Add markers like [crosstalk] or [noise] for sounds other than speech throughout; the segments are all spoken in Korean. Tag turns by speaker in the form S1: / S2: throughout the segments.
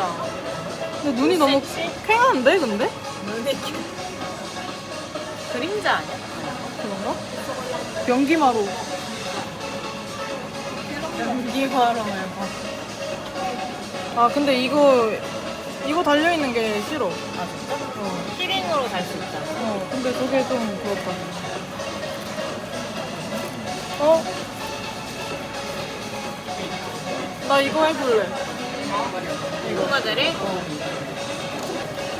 S1: 귀엽다.
S2: 근데 눈이 너무
S1: 섹시?
S2: 쾌한데 근데?
S1: 눈이 귀 그림자 아니야?
S2: 그런가? 변기마루.
S1: 연기화로 말고.
S2: 아 근데 이거 이거 달려 있는 게 싫어.
S1: 아 진짜? 어. 키링으로 달수 있잖아.
S2: 어 근데 저게 좀 그렇다. 어? 나 이거 해볼래.
S1: 이거 모델이?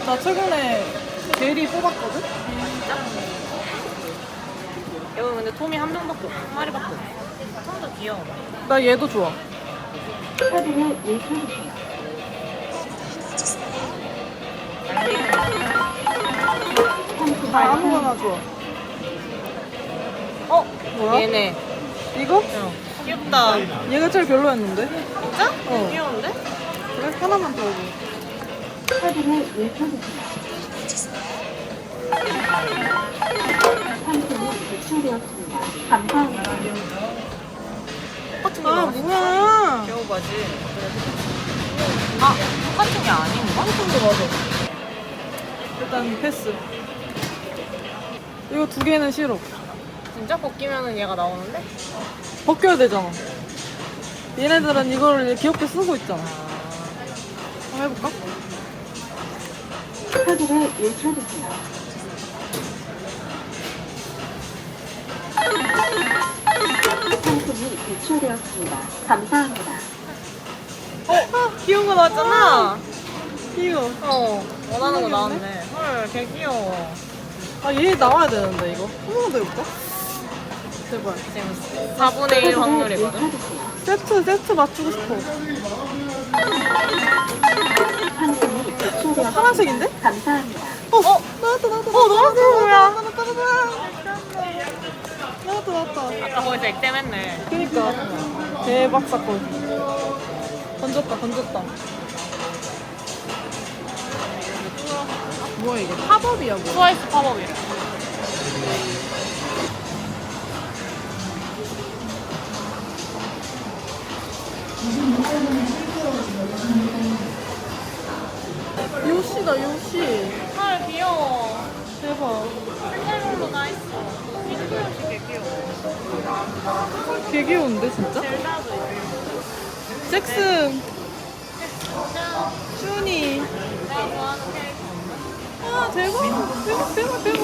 S2: 나 최근에 게리 뽑았거든?
S1: 진짜? 여기 근데 톰이 한 명밖에 없어. 한 마리밖에 없어. 톰도 귀여워.
S2: 나 얘도 좋아.
S3: 카드를 예약해주세요.
S2: 나 아무거나 좋아. 어? 뭐야?
S1: 얘네.
S2: 이거?
S1: 어. 귀엽다.
S2: 얘가 제일 별로였는데?
S1: 진짜?
S2: 어.
S1: 귀여운데?
S2: 그래? 하나만 더 해줘.
S3: 카드를 배출되었습니다. 감사합니다.
S1: 똑같은 게
S2: 아. 뭐야?
S1: 귀여워 바지. 아, 똑같은 게 아닌가?
S2: 한품도 맞아. 일단 패스. 이거 두 개는 싫어.
S1: 진짜 벗기면은 얘가 나오는데?
S2: 벗겨야 되잖아. 얘네들은 이거를 귀엽게 쓰고 있잖아. 한번 해볼까?
S3: 카드를 예약해주세요. 상품이 배출되었습니다. 감사합니다.
S1: 어, 귀여운 거 나왔잖아.
S2: 이거.
S1: 어, 원하는 거. 나왔네. 헐, 개 귀여워.
S2: 아, 얘 나와야 되는데, 이거. 한 번만 더 해볼까? 제발.
S1: 재밌어. 4분의 1
S3: 카드를
S1: 확률이거든.
S2: 세트, 세트 맞추고 싶어. 파란색인데?
S3: 감사합니다.
S2: 어, 나왔다, 나왔다.
S1: 어, 나왔어, 뭐야.
S2: 나왔다, 나왔다. 나왔다, 나왔다.
S1: 아까 거기서 액땜했네.
S2: 그니까. 대박 사건. 던졌다, 던졌다. 뭐야, 이게? 팝업이야, 뭐.
S1: 트와이스 팝업이래.
S2: 요시다, 요시.
S1: 헐, 귀여워.
S2: 대박.
S1: 색깔별로 다 있어. 핑크색이 개 귀여워.
S2: 개 귀여운데, 진짜?
S1: 젤다도 있고.
S2: 잭슨,
S1: 진짜
S2: 슈니.
S1: 내가 좋아하는 캐릭터.
S2: 아, 대박. 대박, 대박, 대박.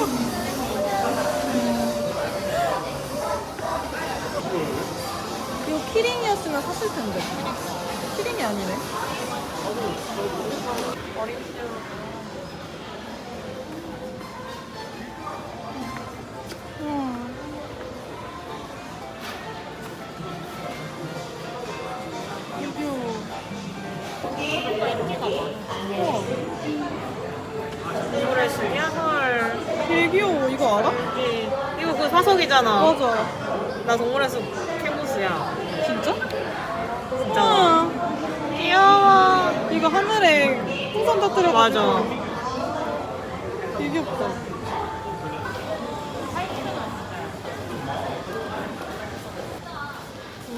S2: 이거 키링이었으면 샀을 텐데. 키링이 아니네.
S1: 헐.
S2: 이거 알아?
S1: 이- 그 사석이잖아.
S2: 맞아.
S1: 나 동물의 숲 캐무스야.
S2: 진짜?
S1: 진짜.
S2: 우와.
S1: 귀여워.
S2: 이거 하늘에 풍선 터뜨려
S1: 맞아.
S2: 되게 귀엽다.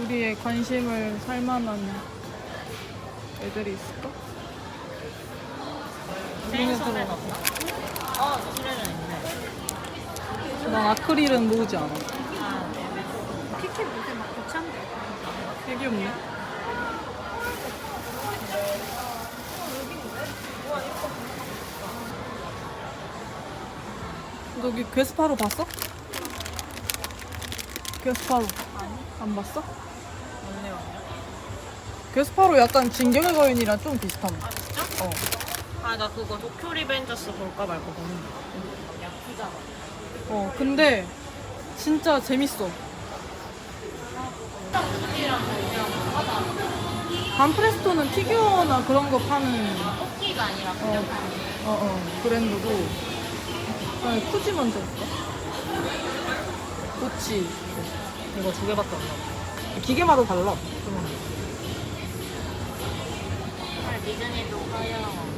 S2: 우리의 관심을 살 만한 애들이 있을까?
S1: 체인소맨 없나? 어, 저 수레는 있네.
S2: 난 아크릴은 모으지 않아.
S1: 키키 무대 막 고창데.
S2: 되게 귀엽네. 너 여기 괴스파로 봤어? 괴스파로 안 봤어?
S1: 뭔 내용이야?
S2: 괴스파로 약간 진격의 거인이랑 좀 비슷한
S1: 아, 진짜?
S2: 어.
S1: 아, 나 그거 도쿄 리벤저스 볼까 말까 보는 거. 야쿠자가.
S2: 어 근데 진짜 재밌어 반프레스토는 피규어나 그런 거 파는
S1: 토끼가 아니라
S2: 어, 어, 어, 브랜드고 그다음에 쿠지 먼저 볼까? 구찌
S1: 이거 두 개밖에 없나?
S2: 기계마다 달라
S1: 디즈니도 가요.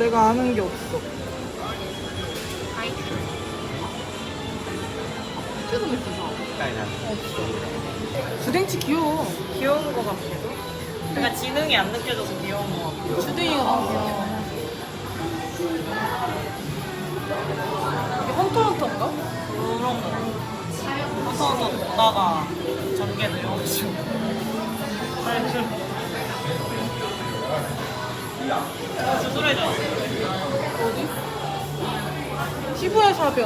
S2: 내가 아는 게 없어.
S1: 하이트.
S2: 지금 있어서. 없어. 주댕치 귀여워.
S1: 귀여운 거 같기도. 그러니까 지능이 안 느껴져서 귀여운 거 같고.
S2: 주댕이가 너무 귀여워. 이게 헌터헌터인가?
S1: 그런 거. 커서도 보다가 전개 내려오시고. 수술해줘.
S2: 어디? 피부의 사변.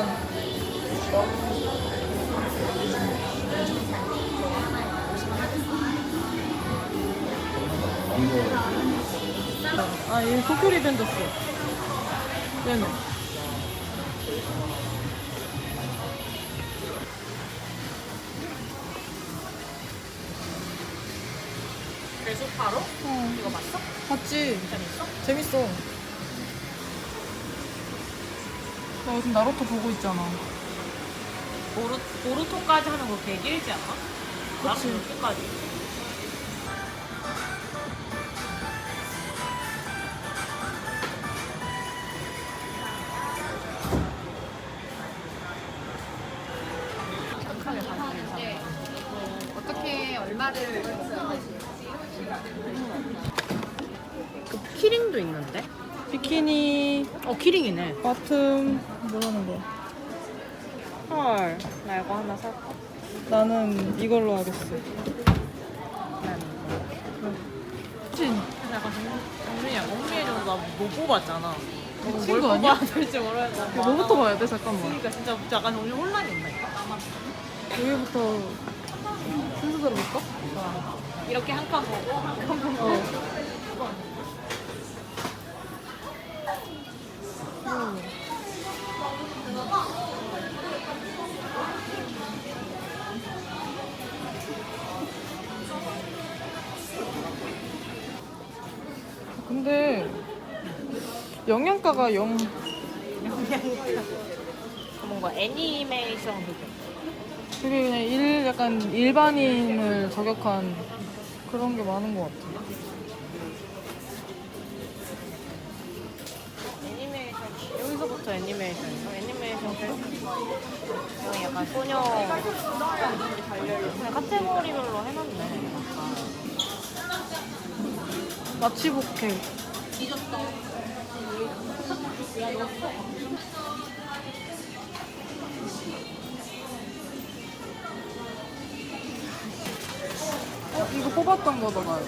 S2: 아, 이 도쿄 리벤더스. 얘는.
S1: 배수파로?
S2: 어,
S1: 이거 봤어?
S2: 봤지?
S1: 재밌어?
S2: 재밌어. 나 요즘 나루토 보고 있잖아.
S1: 보루, 보루토까지 하는 거 되게 길지 않아?
S2: 그치.
S1: 나루토까지.
S4: 어
S1: 키링이네.
S2: 바텀, 뭐라는 거야?
S1: 헐. 나 이거 하나 살까?
S2: 나는 이걸로 하겠어.
S1: 나는 이거.
S2: 찐.
S1: 약간 정민이야. 정민이 정도 나못 뽑았잖아.
S2: 미친 뭘거 아니야?
S1: 뽑아야 될지 모르겠어.
S2: 뭐부터 봐야 돼? 잠깐만.
S1: 그러니까 진짜 약간 정신 혼란이 온다니까.
S2: 여기부터 순서대로 볼까?
S1: 이렇게 한 칸 보고 한칸 보고.
S2: 어. 영양가가 영
S1: 뭔가 애니메이션 그게.
S2: 되게 그냥 일 약간 일반인을 저격한 그런 게 많은 것 같아.
S1: 애니메이션 여기서부터 애니메이션이죠. 애니메이션 여기 약간 소녀 그냥 카테고리별로 해놨네.
S2: 마치복회. 어, 이거 뽑았던 거다 나요.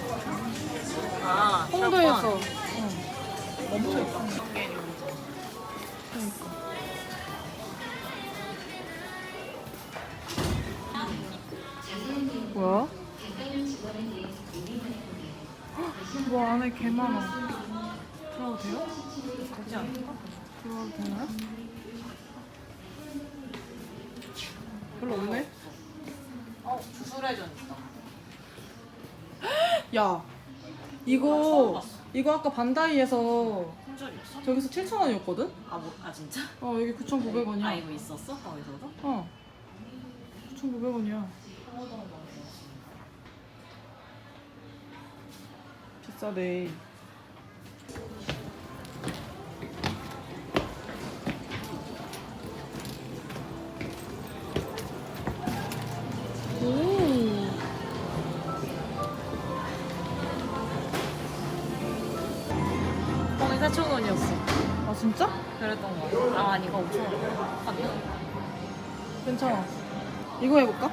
S1: 아
S2: 홍도에서.
S1: 멈춰 있다.
S2: 그러니까. 뭐야? 헉, 뭐 안에 개 많아. 들어가도 돼요? 들어가도 되나요? 별로 없네.
S1: 어 주술회전 있다.
S2: 야, 이거 이거 아까 반다이에서
S1: 품절이었어?
S2: 저기서 7,000원이었거든?
S1: 아, 뭐, 아 진짜?
S2: 어, 여기 9,900원이야.
S1: 아 이거 있었어? 거기서도?
S2: 어. 9,900원이야. 비싸네.
S1: 4천 원이었어.
S2: 아 진짜?
S1: 그랬던 거. 같아. 아 아니 이거 5천 원. 맞나?
S2: 괜찮아. 이거 해볼까?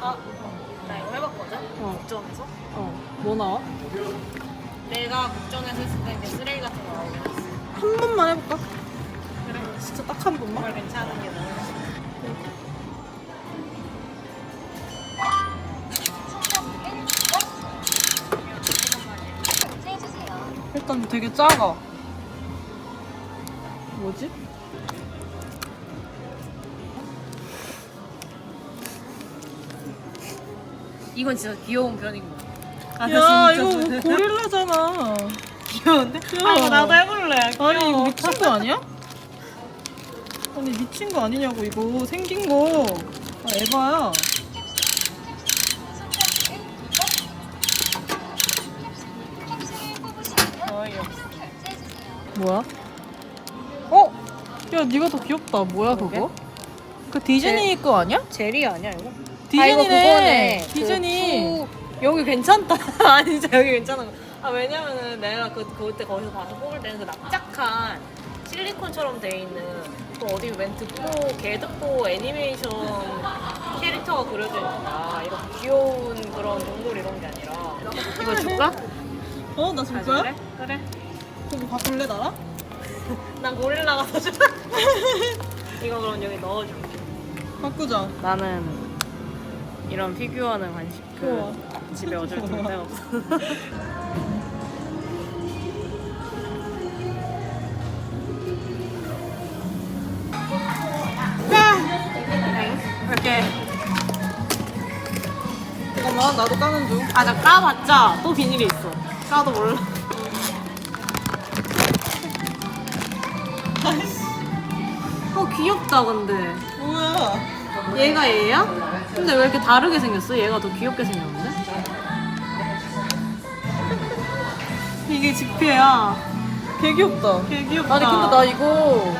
S1: 아, 나 이거 해봤거든.
S2: 어.
S1: 국정에서.
S2: 어. 뭐 나와?
S1: 내가 국정에서 했을 때 쓰레기 같은 거 나오긴 했어.
S2: 한 번만 해볼까?
S1: 그래.
S2: 진짜 딱 한 번만.
S1: 정말 괜찮은 게.
S2: 일단 되게 작아. 뭐지?
S1: 이건 진짜 귀여운 편인 거 같아.
S2: 야, 이거 고릴라잖아. [laughs]
S1: 귀여운데?
S2: 야.
S1: 아, 이거 나도 해볼래. 귀여워.
S2: 아니, 이거 미친 거 아니야? 아니, 미친 거 아니냐고, 이거. 생긴 거. 아, 에바야.
S1: 어이없어.
S2: 뭐야? 어? 야, 네가 더 귀엽다. 뭐야,
S1: 그러게?
S2: 그거? 그 디즈니 거 아니야?
S1: 제리 아니야 이거?
S2: 디즈니네. 디즈니.
S1: 그 푸- 여기 괜찮다. [laughs] 아 진짜 여기 괜찮은 거. 아 왜냐면은 내가 그 그때 거기서 봐서 뽑을 때는 그 납작한 실리콘처럼 돼 있는 또 어디 웬 듣고 개 듣고 애니메이션 캐릭터가 그려져 거야. 이렇게 귀여운 그런 동물 이런 게 아니라. 이거 줄까?
S2: 어, 나줄
S1: 가질래?
S2: 거야?
S1: 그래.
S2: 그럼 바꿀래, 나랑? [laughs]
S1: 난 고릴라 가서 줄. [laughs] 이거 그럼 여기 넣어줄게.
S2: 바꾸자.
S1: 나는 이런 피규어는 관심 그
S2: 좋아.
S1: 집에 어쩔 수 [laughs]
S2: 좋아.
S1: 없어. 이렇게
S2: 잠깐만, 나도 까는 중.
S1: 아나 까봤자 또 비닐이 있어. 까도 몰라.
S2: 아이씨,
S1: 어 귀엽다 근데.
S2: 뭐야.
S1: 얘가 얘야? 근데 왜 이렇게 다르게 생겼어? 얘가 더 귀엽게 생겼는데? 이게 직패야.
S2: 개 귀엽다.
S1: 개 귀엽다.
S2: 아니, 근데 나 이거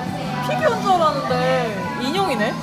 S2: 피규어인 줄 알았는데 인형이네?